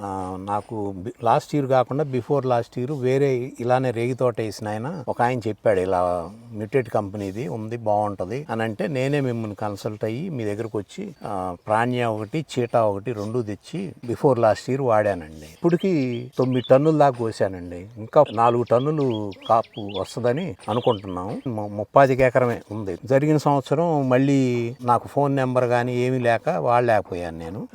ఆ, నాకు last year కాకుండా బిఫోర్ లాస్ట్ ఇయర్ వేరే ఇలానే రేగి తోట వేసిన ఆయన ఒక ఆయన చెప్పాడు ఇలా మ్యూటెడ్ కంపెనీది ఉంది బాగుంటుంది. అని అంటే నేనే మిమ్మల్ని కన్సల్ట్ అయ్యి మీ దగ్గరకు వచ్చి ప్రాణ్య ఒకటి చీటా ఒకటి రెండు తెచ్చి బిఫోర్ లాస్ట్ ఇయర్ వాడానండి. ఇప్పటికి తొమ్మిది టన్నుల దాకా కోసానండి. ఇంకా నాలుగు టన్నులు కాపు వస్తుందని అనుకుంటున్నాం ముప్పాదికి ఎకరమే ఉంది. జరిగిన సంవత్సరం మళ్ళీ నాకు ఫోన్ నెంబర్ కానీ ఏమీ లేక వాడలేకపోయాను నేను.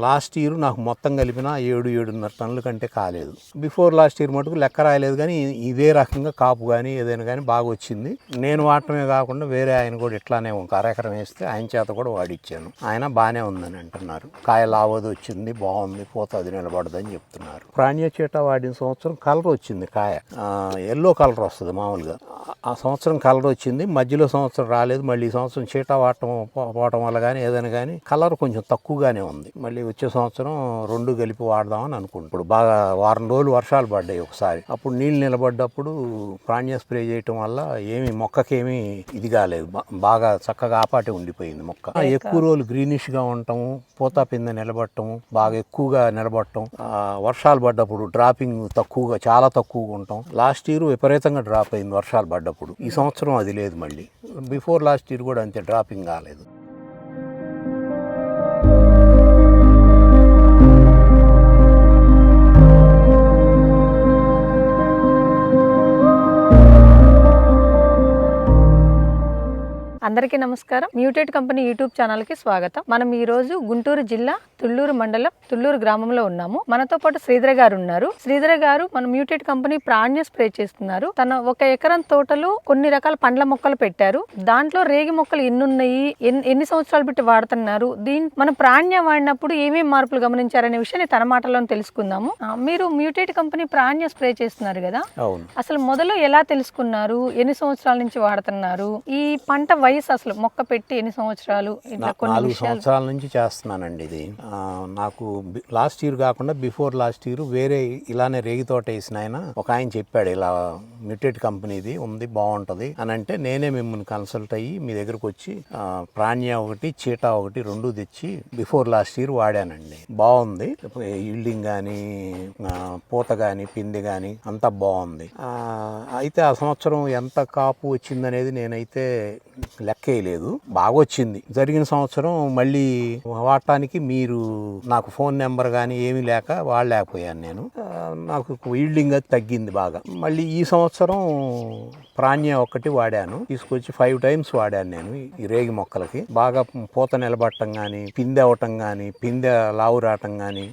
లాస్ట్ ఇయర్ నాకు మొత్తం కలిపిన ఏడు ఏడు ఏడున్నర టన్నుల కంటే కాలేదు. బిఫోర్ లాస్ట్ ఇయర్ మటుకు లెక్క రాయలేదు కానీ ఇదే రకంగా కాపు కానీ ఏదైనా కానీ బాగా వచ్చింది. నేను వాడటమే కాకుండా వేరే ఆయన కూడా ఇట్లానే ఒక అరెకరం వేస్తే ఆయన చేత కూడా వాడిచ్చాను. ఆయన బాగానే ఉందని అంటున్నారు. కాయ లావది వచ్చింది బాగుంది పూత అది నిలబడదని చెప్తున్నారు. ప్రాణ్య చీట వాడిన సంవత్సరం కలర్ వచ్చింది కాయ. ఎల్లో కలర్ వస్తుంది మామూలుగా. ఆ- సంవత్సరం కలర్ వచ్చింది మధ్యలో సంవత్సరం రాలేదు మళ్ళీ ఈ సంవత్సరం చీట వాడటం పోవటం వల్ల కానీ ఏదైనా కానీ కలర్ కొంచెం తక్కువగానే ఉంది. మళ్ళీ వచ్చే సంవత్సరం రెండు కలిపి వాడదామని అనుకుంటున్నాను ఇప్పుడు బాగా వారం రోజులు వర్షాలు పడ్డాయి ఒకసారి. అప్పుడు నీళ్ళు నిలబడ్డప్పుడు ప్రాణ్య స్ప్రే చేయటం వల్ల ఏమి మొక్కకేమీ ఇది కాలేదు. బాగా చక్కగా ఆపాటి ఉండిపోయింది మొక్క. ఎక్కువ రోజులు గ్రీనిష్గా ఉండటం పూత పింద నిలబడటం బాగా ఎక్కువగా నిలబడటం వర్షాలు పడ్డప్పుడు డ్రాపింగ్ తక్కువగా చాలా తక్కువగా ఉండటం లాస్ట్ ఇయర్ విపరీతంగా డ్రాప్ అయింది వర్షాలు పడ్డప్పుడు. ఈ సంవత్సరం అది లేదు మళ్ళీ. బిఫోర్ లాస్ట్ ఇయర్ కూడా అంతే డ్రాపింగ్ కాలేదు. అందరికీ నమస్కారం. మ్యూటెడ్ కంపెనీ యూట్యూబ్ ఛానల్కి స్వాగతం. మనం ఈ రోజు గుంటూరు జిల్లా తుళ్ళూరు మండలం తుళ్ళూరు గ్రామంలో ఉన్నాము. మనతో పాటు శ్రీధర గారు ఉన్నారు. శ్రీధర గారు మన మ్యూటెడ్ కంపెనీ ప్రాణ్య స్ప్రే చేస్తున్నారు. తన ఒక ఎకరం తోటలో కొన్ని రకాల పండ్ల మొక్కలు పెట్టారు. దాంట్లో రేగి మొక్కలు ఎన్ని ఉన్నాయి ఎన్- ఎన్ని సంవత్సరాలు పెట్టి వాడుతున్నారు? దీని మన ప్రాణ్య వాడినప్పుడు ఏమేమి మార్పులు గమనించారనే విషయాన్ని తన మాటలో తెలుసుకుందాము. మీరు మ్యూటెడ్ కంపెనీ ప్రాణ్య స్ప్రే చేస్తున్నారు కదా? అసలు మొదలు ఎలా తెలుసుకున్నారు? ఎన్ని సంవత్సరాల నుంచి వాడుతున్నారు? ఈ పంట వయసు అసలు మొక్క పెట్టి ఎన్ని సంవత్సరాలు? నాలుగు సంవత్సరాల నుంచి చేస్తున్నానండి ఇది. నాకు లాస్ట్ ఇయర్ కాకుండా బిఫోర్ లాస్ట్ ఇయర్ వేరే ఇలానే రేగి తోట వేసిన ఆయన ఒక ఆయన చెప్పాడు ఇలా మ్యూటెడ్ కంపెనీది ఉంది బాగుంటది అని అంటే నేనే మిమ్మల్ని కన్సల్ట్ అయ్యి మీ దగ్గరకు వచ్చి ప్రాణ్య ఒకటి చీటా ఒకటి రెండు తెచ్చి బిఫోర్ లాస్ట్ ఇయర్ వాడానండి. బాగుంది. ఈల్డింగ్ కానీ పూత కానీ పిండి కానీ అంతా బాగుంది. ఆ, అయితే ఆ సంవత్సరం ఎంత కాపు వచ్చిందనేది నేనైతే లెక్కేయలేదు బాగా వచ్చింది జరిగిన సంవత్సరం మళ్ళీ వాడటానికి మీరు నాకు ఫోన్ నెంబర్ కానీ ఏమీ లేక వాడలేకపోయాను నేను. నాకు ఈల్డింగ్ అది తగ్గింది బాగా. మళ్ళీ ఈ సంవత్సరం ప్రాణ్య ఒక్కటి వాడాను. తీసుకొచ్చి ఫైవ్ టైమ్స్ వాడాను నేను ఈ రేగి మొక్కలకి. బాగా పూత నిలబట్టం కానీ పిందె అవటం కానీ పిందె లావు రావటం కానీ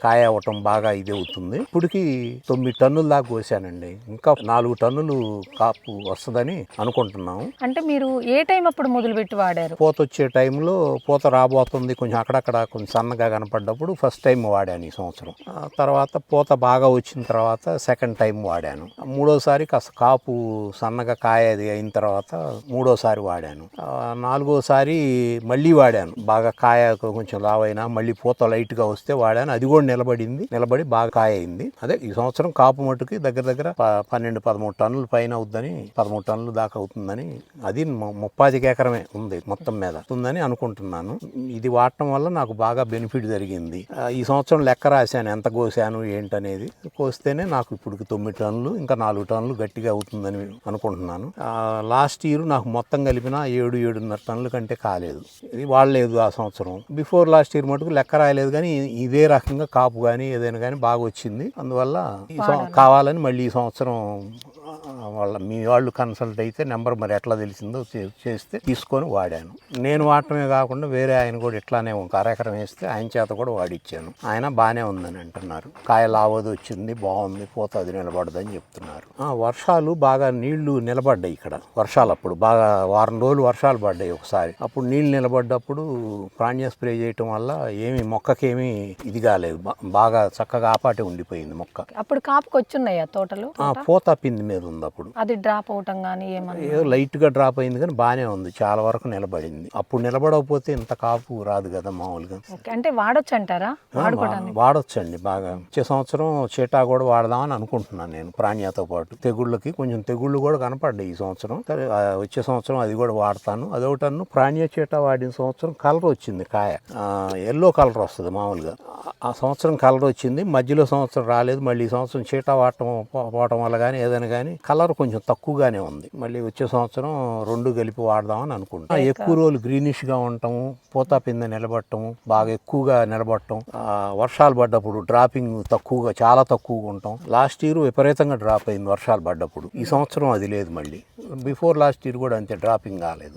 కాయ అవ్వటం బాగా ఇది అవుతుంది. ఇప్పటికి తొమ్మిది టన్నుల దాకా కోసానండి. ఇంకా నాలుగు టన్నులు కాపు వస్తుందని అనుకుంటున్నాము. అంటే మీరు ఏ టైం అప్పుడు మొదలు పెట్టి వాడారు? పూత వచ్చే టైంలో పూత రాబోతుంది. కొంచెం అక్కడక్కడ కొంచెం సన్నగా కనపడ్డప్పుడు ఫస్ట్ టైం వాడాను ఈ సంవత్సరం. తర్వాత పూత బాగా వచ్చిన తర్వాత సెకండ్ టైం వాడాను. మూడోసారి కాస్త కాపు సన్నగా కాయది అయిన తర్వాత మూడోసారి వాడాను. నాలుగోసారి మళ్ళీ వాడాను. బాగా కాయ కొంచెం లావైనా మళ్ళీ పూత లైట్గా వస్తే వాడాను. అది కూడా నిలబడింది. నిలబడి బాగా కాయ అయింది అదే ఈ సంవత్సరం కాపు మట్టుకి దగ్గర దగ్గర పన్నెండు పదమూడు టన్నుల పైన అవుద్దని పదమూడు టన్నులు దాకా అవుతుందని అది ముప్పాదికి ఎకరమే ఉంది మొత్తం మీద ఉందని అనుకుంటున్నాను. ఇది వాడటం వల్ల నాకు బాగా బెనిఫిట్ జరిగింది. ఆ, ఈ సంవత్సరం లెక్క రాశాను. ఎంత కోసాను ఏంటనేది కోస్తేనే నాకు ఇప్పుడు తొమ్మిది టన్నులు ఇంకా నాలుగు టన్నులు గట్టిగా అవుతుందని అనుకుంటున్నాను. లాస్ట్ ఇయర్ నాకు మొత్తం కలిపిన ఏడు ఏడున్నర టన్నుల కంటే కాలేదు. ఇది వాడలేదు ఆ సంవత్సరం. బిఫోర్ లాస్ట్ ఇయర్ మటుకు లెక్క రాయలేదు కానీ ఇదే రకంగా కాపు కానీ ఏదైనా కానీ బాగా వచ్చింది. అందువల్ల కావాలని మళ్ళీ ఈ సంవత్సరం వాళ్ళ మీ వాళ్ళు కన్సల్ట్ అయితే నెంబర్ మరి ఎట్లా తెలిసిందో చేస్తే తీసుకొని వాడాను. నేను వాడటమే కాకుండా వేరే ఆయన కూడా ఇట్లానే ఒక అరెకరం వేస్తే ఆయన చేత కూడా వాడిచ్చాను. ఆయన బాగానే ఉందని అంటున్నారు. కాయ లావది వచ్చింది బాగుంది పూత అది నిలబడదని చెప్తున్నారు. ఆ, వర్షాలు బాగా నీళ్ళు నిలబడ్డాయి ఇక్కడ. వర్షాలు అప్పుడు బాగా వారం రోజులు వర్షాలు పడ్డాయి ఒకసారి. అప్పుడు నీళ్ళు నిలబడ్డప్పుడు ప్రాణ్య స్ప్రే చేయటం వల్ల ఏమి మొక్కకేమీ ఇది కాలేదు. బాగా చక్కగా ఆపాటి ఉండిపోయింది మొక్క. అప్పుడు కాపుకి వచ్చున్నాయి ఆ తోటలు ఆ పూత పిండి మీద ఉంది అప్పుడు అది డ్రాప్ అవటం కానీ ఏమన్నా? ఏదో లైట్గా డ్రాప్ అయింది కానీ బాగానే ఉంది. చాలా వరకు నిలబడింది. అప్పుడు నిలబడకపోతే ఇంత కాపు రాదు కదా మామూలుగా. అంటే వాడొచ్చు అంటారా వాడుకోవడానికి వాడొచ్చండి బాగా. వచ్చే సంవత్సరం చీటా కూడా వాడదామని అనుకుంటున్నాను నేను ప్రాణ్యాతో పాటు. తెగుళ్ళకి కొంచెం తెగుళ్ళు కూడా కనపడ్డాయి ఈ సంవత్సరం. వచ్చే సంవత్సరం అది కూడా వాడతాను. అదొకటన్ను ప్రాణ్య చీటా వాడిన సంవత్సరం కలర్ వచ్చింది కాయ. ఎల్లో కలర్ వస్తుంది మామూలుగా. ఆ- సంవత్సరం కలర్ వచ్చింది. మధ్యలో సంవత్సరం రాలేదు. మళ్ళీ ఈ సంవత్సరం చీటా వాడటం పోవటం వల్ల కానీ ఏదైనా కానీ కలర్ కొంచెం తక్కువగానే ఉంది. మళ్ళీ వచ్చే సంవత్సరం రెండు కలిపి వాడదామని అనుకుంటా ఎక్కువ రోజులు గ్రీనిష్గా ఉండటము పూత పింద నిలబడటము బాగా ఎక్కువగా నిలబడటం వర్షాలు పడ్డప్పుడు డ్రాపింగ్ తక్కువగా చాలా తక్కువగా ఉంటాం లాస్ట్ ఇయర్ విపరీతంగా డ్రాప్ అయింది వర్షాలు పడ్డప్పుడు. ఈ సంవత్సరం అది లేదు మళ్ళీ. బిఫోర్ లాస్ట్ ఇయర్ కూడా అంతే డ్రాపింగ్ కాలేదు.